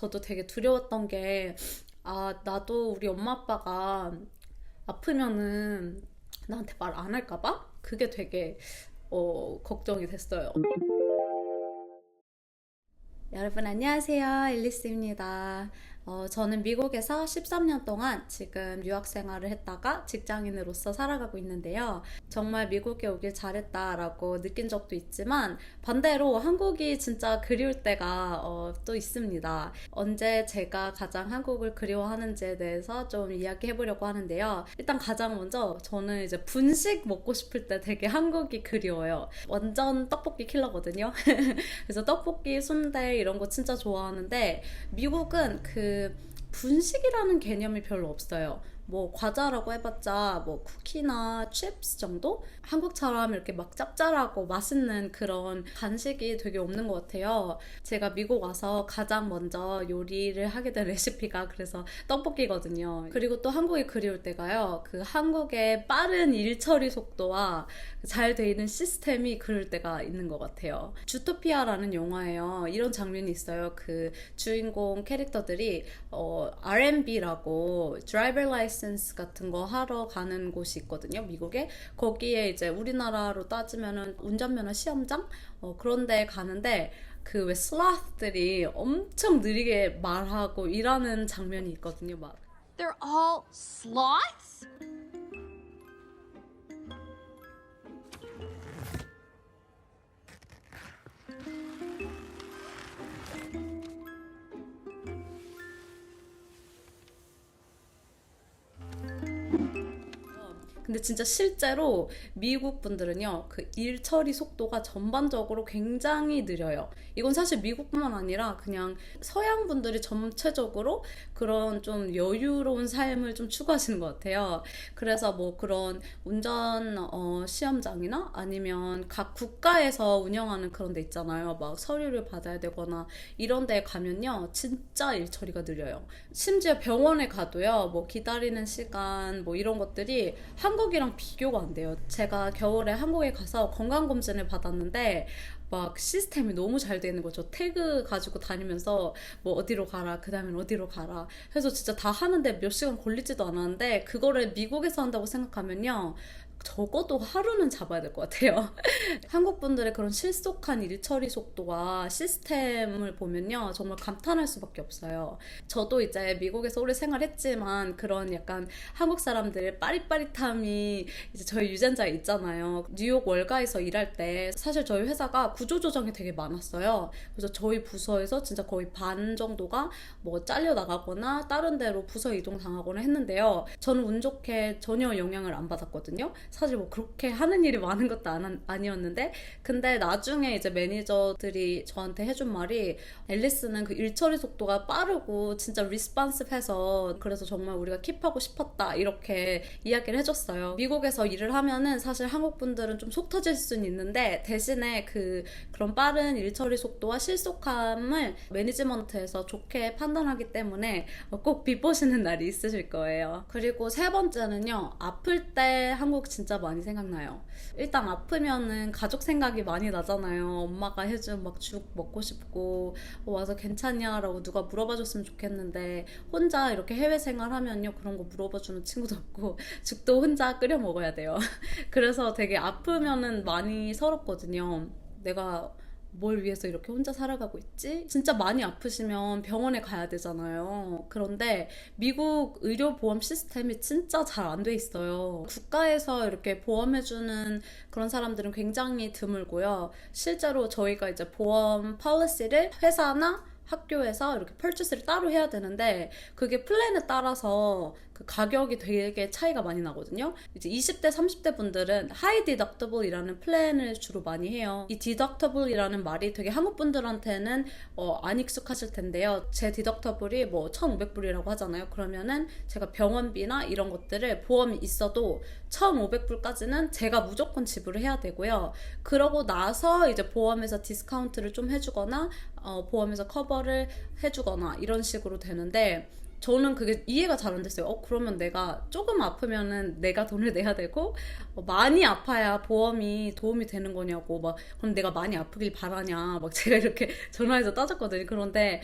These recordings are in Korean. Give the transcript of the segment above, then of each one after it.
저도 되게 두려웠던 게, 아, 나도 우리 엄마 아빠가 아프면은 나한테 말 안 할까봐? 그게 되게, 어, 걱정이 됐어요. 여러분 안녕하세요. 앨리스입니다. 어, 저는 미국에서 13년 동안 지금 유학 생활을 했다가 직장인으로서 살아가고 있는데요. 정말 미국에 오길 잘했다라고 느낀 적도 있지만 반대로 한국이 진짜 그리울 때가 어, 또 있습니다. 언제 제가 가장 한국을 그리워하는지에 대해서 좀 이야기해 보려고 하는데요. 일단 가장 먼저 저는 이제 분식 먹고 싶을 때 되게 한국이 그리워요. 완전 떡볶이 킬러거든요. 그래서 떡볶이, 순대 이런 거 진짜 좋아하는데 미국은 그 분식이라는 개념이 별로 없어요. 뭐 과자라고 해봤자 뭐 쿠키나 칩스 정도? 한국처럼 이렇게 막 짭짤하고 맛있는 그런 간식이 되게 없는 것 같아요. 제가 미국 와서 가장 먼저 요리를 하게 된 레시피가 그래서 떡볶이거든요. 그리고 또 한국이 그리울 때가요. 그 한국의 빠른 일처리 속도와 잘 돼 있는 시스템이 그럴 때가 있는 것 같아요. 주토피아라는 영화에요. 이런 장면이 있어요. 그 주인공 캐릭터들이 어, R&B라고 드라이버 라이 센스 같은 거 하러 가는 곳이 있거든요. 미국에. 거기에 이제 우리나라로 따지면은 운전면허 시험장? 어, 그런 데 가는데 그왜 슬라트들이 엄청 느리게 말하고 일하는 장면이 있거든요. 막 They're all sloths? 근데 진짜 실제로 미국 분들은요, 그 일 처리 속도가 전반적으로 굉장히 느려요. 이건 사실 미국뿐만 아니라 그냥 서양 분들이 전체적으로 그런 좀 여유로운 삶을 좀 추구하시는 것 같아요. 그래서 뭐 그런 운전 어, 시험장이나 아니면 각 국가에서 운영하는 그런 데 있잖아요. 막 서류를 받아야 되거나 이런 데 가면요, 진짜 일 처리가 느려요. 심지어 병원에 가도요, 뭐 기다리는 시간 뭐 이런 것들이 한국 이랑 비교가 안 돼요. 제가 겨울에 한국에 가서 건강검진을 받았는데, 막 시스템이 너무 잘 되는 거죠. 태그 가지고 다니면서 뭐 어디로 가라, 그 다음엔 어디로 가라. 해서 진짜 다 하는데 몇 시간 걸리지도 않았는데, 그거를 미국에서 한다고 생각하면요. 적어도 하루는 잡아야 될 것 같아요. 한국 분들의 그런 실속한 일 처리 속도와 시스템을 보면요. 정말 감탄할 수밖에 없어요. 저도 이제 미국에서 오래 생활했지만 그런 약간 한국 사람들의 빠릿빠릿함이 이제 저희 유전자에 있잖아요. 뉴욕 월가에서 일할 때 사실 저희 회사가 구조조정이 되게 많았어요. 그래서 저희 부서에서 진짜 거의 반 정도가 뭐 잘려나가거나 다른 데로 부서 이동 당하거나 했는데요. 저는 운 좋게 전혀 영향을 안 받았거든요. 사실 뭐 그렇게 하는 일이 많은 것도 안, 아니었는데 근데 나중에 이제 매니저들이 저한테 해준 말이 앨리스는 그 일처리 속도가 빠르고 진짜 리스판스해서 그래서 정말 우리가 킵하고 싶었다 이렇게 이야기를 해줬어요. 미국에서 일을 하면은 사실 한국 분들은 좀 속 터질 수는 있는데 대신에 그 그런 빠른 일처리 속도와 실속함을 매니지먼트에서 좋게 판단하기 때문에 꼭 비보시는 날이 있으실 거예요. 그리고 세 번째는요 아플 때 한국 진짜 많이 생각나요. 일단 아프면은 가족 생각이 많이 나잖아요. 엄마가 해준 막 죽 먹고 싶고 어, 와서 괜찮냐라고 누가 물어봐줬으면 좋겠는데 혼자 이렇게 해외 생활하면요 그런 거 물어봐주는 친구도 없고 죽도 혼자 끓여 먹어야 돼요. 그래서 되게 아프면은 많이 서럽거든요. 내가 뭘 위해서 이렇게 혼자 살아가고 있지? 진짜 많이 아프시면 병원에 가야 되잖아요. 그런데 미국 의료보험 시스템이 진짜 잘 안 돼 있어요. 국가에서 이렇게 보험해주는 그런 사람들은 굉장히 드물고요. 실제로 저희가 이제 보험 폴리시를 회사나 학교에서 이렇게 펄치스를 따로 해야 되는데 그게 플랜에 따라서 그 가격이 되게 차이가 많이 나거든요. 이제 20대, 30대 분들은 하이 디덕터블이라는 플랜을 주로 많이 해요. 이 디덕터블이라는 말이 되게 한국 분들한테는 어, 안 익숙하실 텐데요. 제 디덕터블이 뭐 1,500불이라고 하잖아요. 그러면은 제가 병원비나 이런 것들을 보험이 있어도 1,500불까지는 제가 무조건 지불을 해야 되고요. 그러고 나서 이제 보험에서 디스카운트를 좀 해주거나 어, 보험에서 커버를 해주거나 이런 식으로 되는데 저는 그게 이해가 잘 안 됐어요. 어, 그러면 내가 조금 아프면은 내가 돈을 내야 되고, 어, 많이 아파야 보험이 도움이 되는 거냐고, 막, 그럼 내가 많이 아프길 바라냐, 막 제가 이렇게 전화해서 따졌거든요. 그런데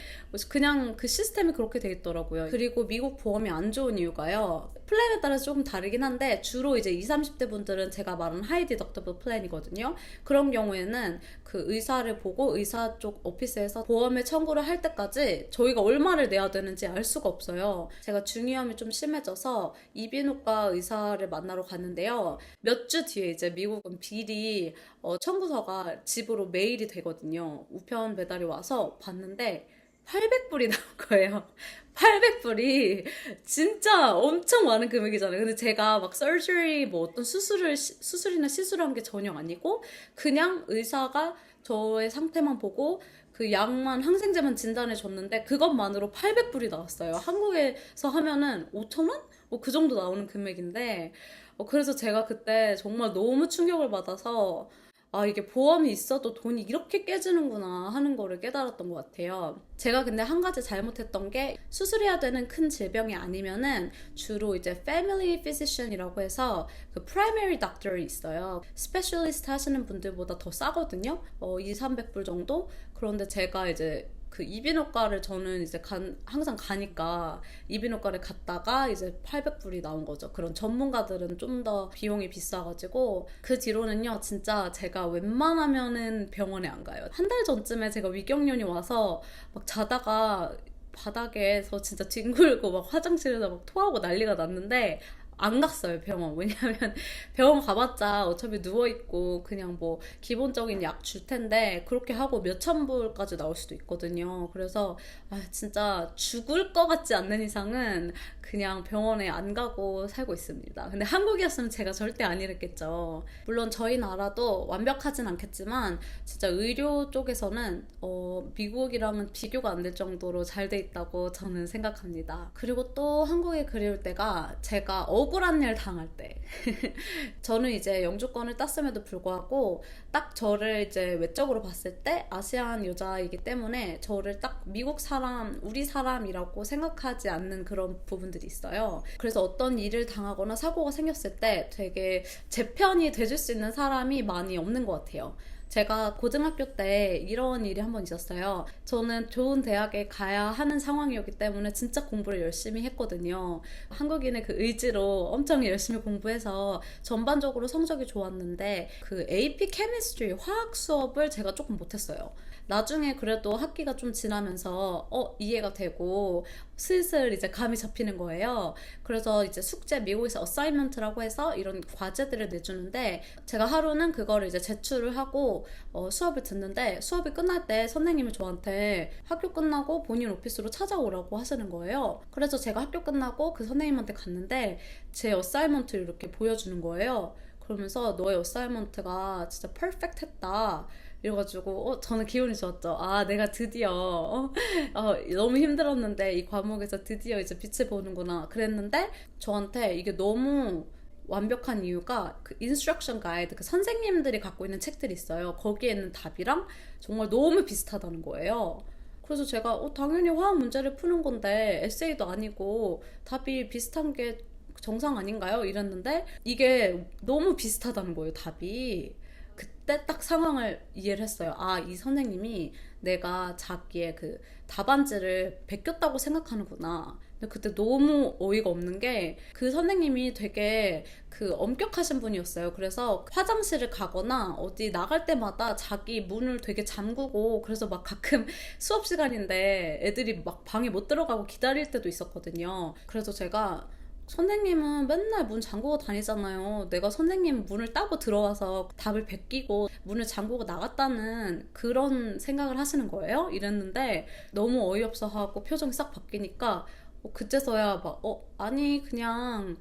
그냥 그 시스템이 그렇게 돼 있더라고요. 그리고 미국 보험이 안 좋은 이유가요. 플랜에 따라서 조금 다르긴 한데, 주로 이제 20, 30대 분들은 제가 말한 하이 디 덕터블 플랜이거든요. 그런 경우에는 그 의사를 보고 의사 쪽 오피스에서 보험에 청구를 할 때까지 저희가 얼마를 내야 되는지 알 수가 없어요. 제가 중이염이 좀 심해져서 이비인후과 의사를 만나러 갔는데요. 몇 주 뒤에 이제 미국은 비리 어, 청구서가 집으로 메일이 되거든요. 우편 배달이 와서 봤는데 800불이 나온 거예요. 800불이 진짜 엄청 많은 금액이잖아요. 근데 제가 막 서저리 뭐 어떤 수술을 시- 수술이나 시술을 한게 전혀 아니고 그냥 의사가 저의 상태만 보고 그 약만 항생제만 진단해 줬는데 그것만으로 800불이 나왔어요. 한국에서 하면은 5,000원? 뭐 그 정도 나오는 금액인데 어, 그래서 제가 그때 정말 너무 충격을 받아서 아, 이게 보험이 있어도 돈이 이렇게 깨지는구나 하는 거를 깨달았던 것 같아요. 제가 근데 한 가지 잘못했던 게 수술해야 되는 큰 질병이 아니면은 주로 이제 family physician이라고 해서 그 primary doctor이 있어요. 스페셜리스트 하시는 분들보다 더 싸거든요. 어, 2, 300불 정도? 그런데 제가 이제 그 이비인후과를 저는 이제 간, 항상 가니까 이비인후과를 갔다가 이제 800불이 나온 거죠. 그런 전문가들은 좀 더 비용이 비싸가지고 그 뒤로는요 진짜 제가 웬만하면은 병원에 안 가요. 한 달 전쯤에 제가 위경련이 와서 막 자다가 바닥에서 진짜 뒹굴고 막 화장실에서 막 토하고 난리가 났는데 안 갔어요 병원. 왜냐면 병원 가봤자 어차피 누워있고 그냥 뭐 기본적인 약 줄 텐데 그렇게 하고 몇천 불까지 나올 수도 있거든요. 그래서 아 진짜 죽을 것 같지 않는 이상은 그냥 병원에 안 가고 살고 있습니다. 근데 한국이었으면 제가 절대 안 이랬겠죠. 물론 저희 나라도 완벽하진 않겠지만 진짜 의료 쪽에서는 어, 미국이랑은 비교가 안 될 정도로 잘 돼 있다고 저는 생각합니다. 그리고 또 한국에 그리울 때가 제가 억울한 일 당할 때. 저는 이제 영주권을 땄음에도 불구하고 딱 저를 이제 외적으로 봤을 때 아시안 여자이기 때문에 저를 딱 미국 사람, 우리 사람이라고 생각하지 않는 그런 부분들이 있어요. 그래서 어떤 일을 당하거나 사고가 생겼을 때 되게 제 편이 돼줄 수 있는 사람이 많이 없는 것 같아요. 제가 고등학교 때 이런 일이 한 번 있었어요. 저는 좋은 대학에 가야 하는 상황이었기 때문에 진짜 공부를 열심히 했거든요. 한국인의 그 의지로 엄청 열심히 공부해서 전반적으로 성적이 좋았는데 그 AP 케미스트리 화학 수업을 제가 조금 못했어요. 나중에 그래도 학기가 좀 지나면서 어 이해가 되고 슬슬 이제 감이 잡히는 거예요. 그래서 이제 숙제 미국에서 어사이먼트라고 해서 이런 과제들을 내주는데 제가 하루는 그거를 이제 제출을 하고 어, 수업을 듣는데 수업이 끝날 때 선생님이 저한테 학교 끝나고 본인 오피스로 찾아오라고 하시는 거예요. 그래서 제가 학교 끝나고 그 선생님한테 갔는데 제 어사이먼트를 이렇게 보여주는 거예요. 그러면서 너의 어사이먼트가 진짜 퍼펙트 했다. 이래가지고 어, 저는 기분이 좋았죠. 아 내가 드디어 어, 어, 너무 힘들었는데 이 과목에서 드디어 이제 빛을 보는구나 그랬는데 저한테 이게 너무 완벽한 이유가 그 인스트럭션 가이드 그 선생님들이 갖고 있는 책들이 있어요. 거기에 있는 답이랑 정말 너무 비슷하다는 거예요. 그래서 제가 어, 당연히 화학 문제를 푸는 건데 에세이도 아니고 답이 비슷한 게 정상 아닌가요? 이랬는데 이게 너무 비슷하다는 거예요, 답이. 그때 딱 상황을 이해를 했어요. 아, 이 선생님이 내가 자기의 그 답안지를 베꼈다고 생각하는구나. 근데 그때 너무 어이가 없는 게 그 선생님이 되게 그 엄격하신 분이었어요. 그래서 화장실을 가거나 어디 나갈 때마다 자기 문을 되게 잠그고 그래서 막 가끔 수업 시간인데 애들이 막 방에 못 들어가고 기다릴 때도 있었거든요. 그래서 제가 선생님은 맨날 문 잠그고 다니잖아요. 내가 선생님 문을 따고 들어와서 답을 베끼고 문을 잠그고 나갔다는 그런 생각을 하시는 거예요? 이랬는데 너무 어이없어 하고 표정이 싹 바뀌니까 어, 그제서야 막, 어, 아니, 그냥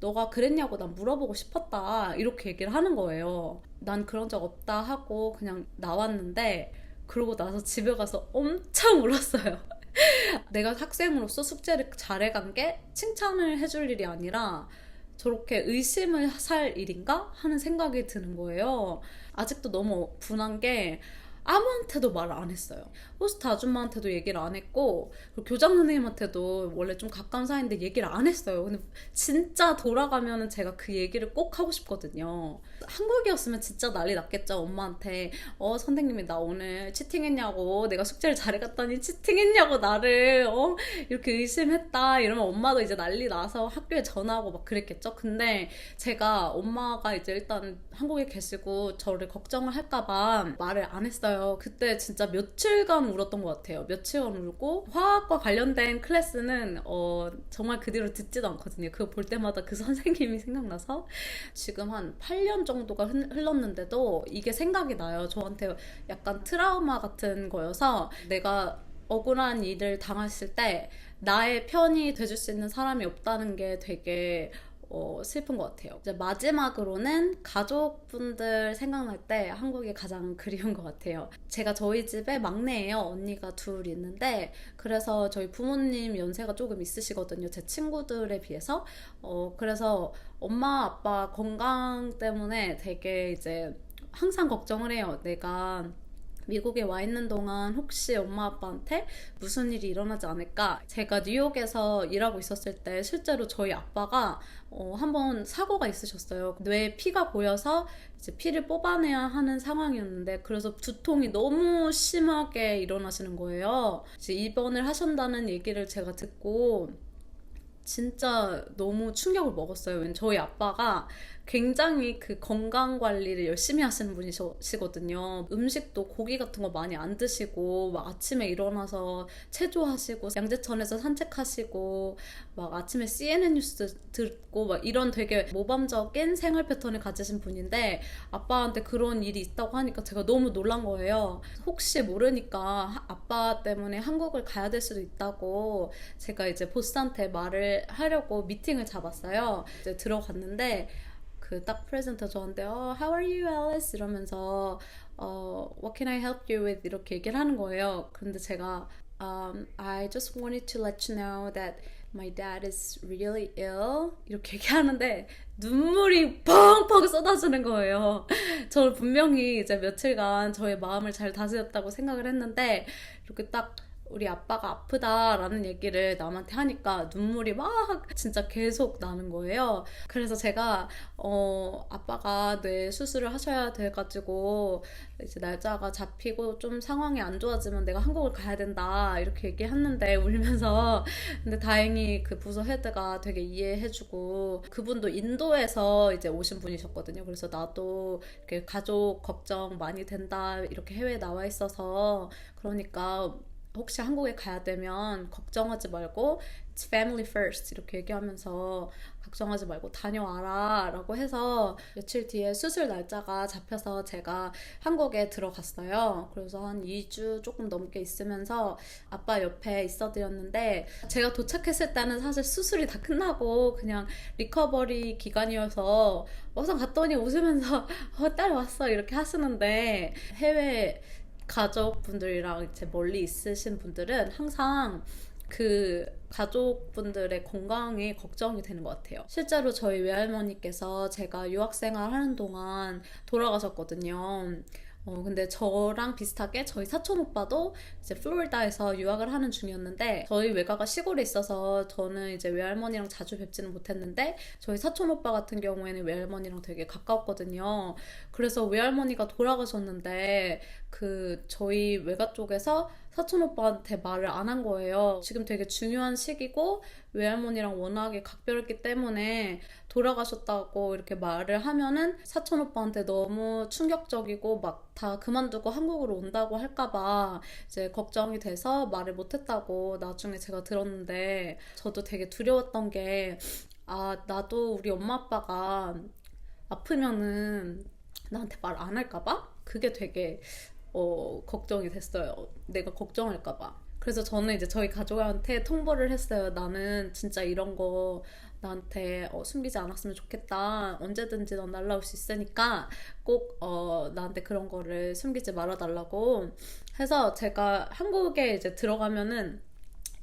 너가 그랬냐고 난 물어보고 싶었다. 이렇게 얘기를 하는 거예요. 난 그런 적 없다 하고 그냥 나왔는데 그러고 나서 집에 가서 엄청 울었어요. 내가 학생으로서 숙제를 잘해간 게 칭찬을 해줄 일이 아니라 저렇게 의심을 살 일인가 하는 생각이 드는 거예요. 아직도 너무 분한 게 아무한테도 말을 안 했어요. 호스트 아줌마한테도 얘기를 안 했고 교장 선생님한테도 원래 좀 가까운 사이인데 얘기를 안 했어요. 근데 진짜 돌아가면은 제가 그 얘기를 꼭 하고 싶거든요. 한국이었으면 진짜 난리 났겠죠. 엄마한테 어 선생님이 나 오늘 치팅했냐고 내가 숙제를 잘해갔더니 치팅했냐고 나를 어 이렇게 의심했다 이러면 엄마도 이제 난리 나서 학교에 전화하고 막 그랬겠죠. 근데 제가 엄마가 이제 일단 한국에 계시고 저를 걱정을 할까봐 말을 안 했어요. 그때 진짜 며칠간 울었던 것 같아요. 며칠간 울고 화학과 관련된 클래스는 어, 정말 그 뒤로 듣지도 않거든요. 그거 볼 때마다 그 선생님이 생각나서 지금 한 8년 정도가 흘- 흘렀는데도 이게 생각이 나요. 저한테 약간 트라우마 같은 거여서 내가 억울한 일을 당했을 때 나의 편이 돼줄 수 있는 사람이 없다는 게 되게 어, 슬픈 것 같아요. 이제 마지막으로는 가족분들 생각날 때 한국이 가장 그리운 것 같아요. 제가 저희 집에 막내예요. 언니가 둘 있는데 그래서 저희 부모님 연세가 조금 있으시거든요. 제 친구들에 비해서. 어, 그래서 엄마 아빠 건강 때문에 되게 이제 항상 걱정을 해요. 내가 미국에 와 있는 동안 혹시 엄마 아빠한테 무슨 일이 일어나지 않을까? 제가 뉴욕에서 일하고 있었을 때 실제로 저희 아빠가 어, 한번 사고가 있으셨어요. 뇌에 피가 고여서 이제 피를 뽑아내야 하는 상황이었는데 그래서 두통이 너무 심하게 일어나시는 거예요. 이제 입원을 하신다는 얘기를 제가 듣고 진짜 너무 충격을 먹었어요. 저희 아빠가 굉장히 그 건강 관리를 열심히 하시는 분이시거든요. 음식도 고기 같은 거 많이 안 드시고, 막 아침에 일어나서 체조하시고, 양재천에서 산책하시고, 막 아침에 CNN 뉴스 듣고, 막 이런 되게 모범적인 생활 패턴을 가지신 분인데, 아빠한테 그런 일이 있다고 하니까 제가 너무 놀란 거예요. 혹시 모르니까 하- 아빠 때문에 한국을 가야 될 수도 있다고 제가 이제 보스한테 말을 하려고 미팅을 잡았어요. 이제 들어갔는데 그 딱 프레젠터 저한테 어, How are you, Alice? 이러면서 어, What can I help you with? 이렇게 얘기를 하는 거예요. 근데 제가 um, I just wanted to let you know that my dad is really ill 이렇게 얘기하는데 눈물이 펑펑 쏟아지는 거예요. 저는 분명히 이제 며칠간 저의 마음을 잘 다스렸다고 생각을 했는데 이렇게 딱 우리 아빠가 아프다라는 얘기를 남한테 하니까 눈물이 막 진짜 계속 나는 거예요. 그래서 제가 어 아빠가 뇌 수술을 하셔야 돼 가지고 이제 날짜가 잡히고 좀 상황이 안 좋아지면 내가 한국을 가야 된다 이렇게 얘기했는데 울면서 근데 다행히 그 부서 헤드가 되게 이해해주고 그분도 인도에서 이제 오신 분이셨거든요. 그래서 나도 이렇게 가족 걱정 많이 된다 이렇게 해외에 나와 있어서 그러니까 혹시 한국에 가야 되면 걱정하지 말고 It's family first 이렇게 얘기하면서 걱정하지 말고 다녀와라 라고 해서 며칠 뒤에 수술 날짜가 잡혀서 제가 한국에 들어갔어요. 그래서 한 2주 조금 넘게 있으면서 아빠 옆에 있어 드렸는데 제가 도착했을 때는 사실 수술이 다 끝나고 그냥 리커버리 기간이어서 막상 갔더니 웃으면서 어, 딸 왔어 이렇게 하시는데 해외 가족분들이랑 이제 멀리 있으신 분들은 항상 그 가족분들의 건강이 걱정이 되는 것 같아요. 실제로 저희 외할머니께서 제가 유학생활 하는 동안 돌아가셨거든요. 어, 근데 저랑 비슷하게 저희 사촌 오빠도 이제 플로리다에서 유학을 하는 중이었는데 저희 외가가 시골에 있어서 저는 이제 외할머니랑 자주 뵙지는 못했는데 저희 사촌 오빠 같은 경우에는 외할머니랑 되게 가까웠거든요. 그래서 외할머니가 돌아가셨는데 그 저희 외가 쪽에서 사촌 오빠한테 말을 안 한 거예요. 지금 되게 중요한 시기고 외할머니랑 워낙에 각별했기 때문에 돌아가셨다고 이렇게 말을 하면은 사촌 오빠한테 너무 충격적이고 막 다 그만두고 한국으로 온다고 할까봐 이제 걱정이 돼서 말을 못했다고 나중에 제가 들었는데 저도 되게 두려웠던 게 아, 나도 우리 엄마 아빠가 아프면은 나한테 말 안 할까봐? 그게 되게 어, 걱정이 됐어요. 내가 걱정할까봐. 그래서 저는 이제 저희 가족한테 통보를 했어요. 나는 진짜 이런 거 나한테 어, 숨기지 않았으면 좋겠다. 언제든지 넌 날라올 수 있으니까 꼭 어, 나한테 그런 거를 숨기지 말아달라고 해서 제가 한국에 이제 들어가면은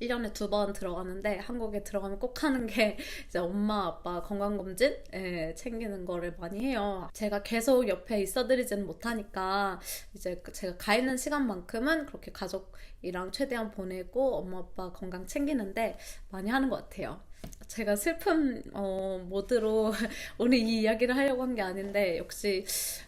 1년에 두 번 들어가는데 한국에 들어가면 꼭 하는 게 이제 엄마 아빠 건강검진 예, 챙기는 거를 많이 해요. 제가 계속 옆에 있어드리지는 못하니까 이제 그 제가 가 있는 시간만큼은 그렇게 가족이랑 최대한 보내고 엄마 아빠 건강 챙기는데 많이 하는 것 같아요. 제가 슬픈 어, 모드로 오늘 이 이야기를 하려고 한 게 아닌데 역시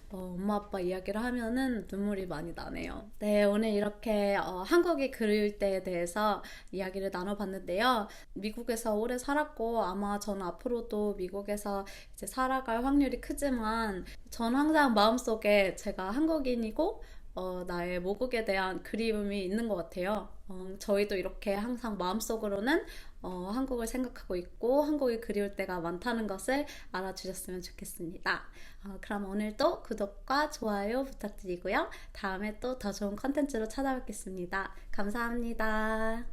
어, 엄마 아빠 이야기를 하면은 눈물이 많이 나네요. 네, 오늘 이렇게 어, 한국이 그리울 때에 대해서 이야기를 나눠봤는데요. 미국에서 오래 살았고 아마 저는 앞으로도 미국에서 이제 살아갈 확률이 크지만 전 항상 마음속에 제가 한국인이고 어, 나의 모국에 대한 그리움이 있는 것 같아요. 어, 저희도 이렇게 항상 마음속으로는 어, 한국을 생각하고 있고 한국이 그리울 때가 많다는 것을 알아주셨으면 좋겠습니다. 어, 그럼 오늘도 구독과 좋아요 부탁드리고요. 다음에 또 더 좋은 컨텐츠로 찾아뵙겠습니다. 감사합니다.